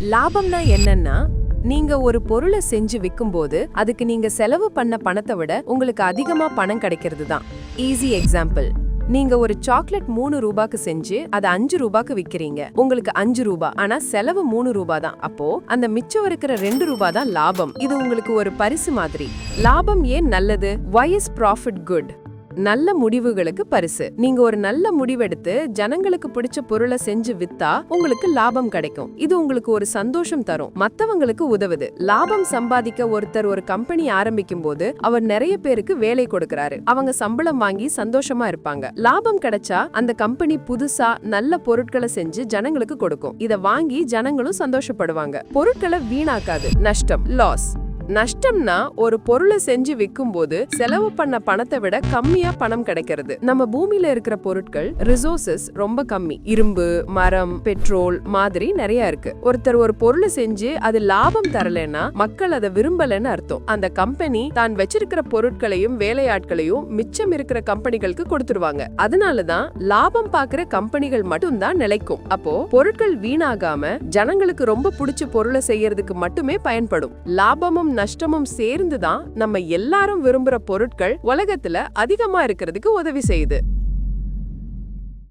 லாபம்னா என்னன்னா நீங்க ஒரு பொருளை செஞ்சு விற்கும்போது அதுக்கு நீங்க செலவு பண்ண பணத்தை விட உங்களுக்கு அதிகமா பணம் கிடைக்கிறது தான் ஈஸி எக்ஸாம்பிள் நீங்க ஒரு சாக்லேட் மூணு ரூபாய்க்கு செஞ்சு அதை அஞ்சு ரூபாய்க்கு விக்கிறீங்க. உங்களுக்கு அஞ்சு ரூபாய் ஆனா செலவு மூணு ரூபாய் தான் அப்போ அந்த மிச்சம் இருக்கிற ரெண்டு ரூபாய் தான் லாபம். இது உங்களுக்கு ஒரு பரிசு மாதிரி. லாபம் ஏன் நல்லது? Why ப்ராஃபிட் குட் நல்ல முடிவுகளுக்கு பரிசு. நீங்க ஒரு நல்ல முடிவெடுத்து ஜனங்களுக்கு பிடிச்ச பொருளை செஞ்சு வித்தா உங்களுக்கு லாபம் கிடைக்கும். இது உங்களுக்கு ஒரு சந்தோஷம் தரும். மத்தவங்களுக்கு உதவுது. லாபம் சம்பாதிக்க ஒருத்தர் ஒரு கம்பெனி ஆரம்பிக்கும் போது அவர் நிறைய பேருக்கு வேலை கொடுக்கிறாரு. அவங்க சம்பளம் வாங்கி சந்தோஷமா இருப்பாங்க. லாபம் கிடைச்சா அந்த கம்பெனி புதுசா நல்ல பொருட்களை செஞ்சு ஜனங்களுக்கு கொடுக்கும். இத வாங்கி ஜனங்களும் சந்தோஷப்படுவாங்க. பொருட்களை வீணாக்காது. நஷ்டம். லாஸ் நஷ்டம்னா ஒரு பொருளை செஞ்சு விற்கும் போது செலவு பண்ண பணத்தை விட கம்மியா பணம் கிடைக்கிறது. நம்ம பூமியில இருக்கிற பொருட்கள் ரிசோர்சஸ் ரொம்ப கம்மி. இரும்பு மரம் பெட்ரோல் மாதிரி நிறைய இருக்கு. ஒருத்தர் ஒரு பொருளை செஞ்சு அது லாபம் தரலைன்னா மக்கள் அதை விரும்பலன்னு அர்த்தம். அந்த கம்பெனி தான் வச்சிருக்கிற பொருட்களையும் வேலையாட்களையும் மிச்சம் இருக்கிற கம்பெனிகளுக்கு கொடுத்துருவாங்க. அதனாலதான் லாபம் பாக்குற கம்பெனிகள் மட்டும்தான் நிலைக்கும். அப்போ பொருட்கள் வீணாகாம ஜனங்களுக்கு ரொம்ப பிடிச்ச பொருளை செய்யறதுக்கு மட்டுமே பயன்படும். லாபமும் நஷ்டமும் சேர்ந்து தான் நம்ம எல்லாரும் விரும்புற பொருட்கள் உலகத்துல அதிகமா இருக்கிறதுக்கு உதவி செய்யுது.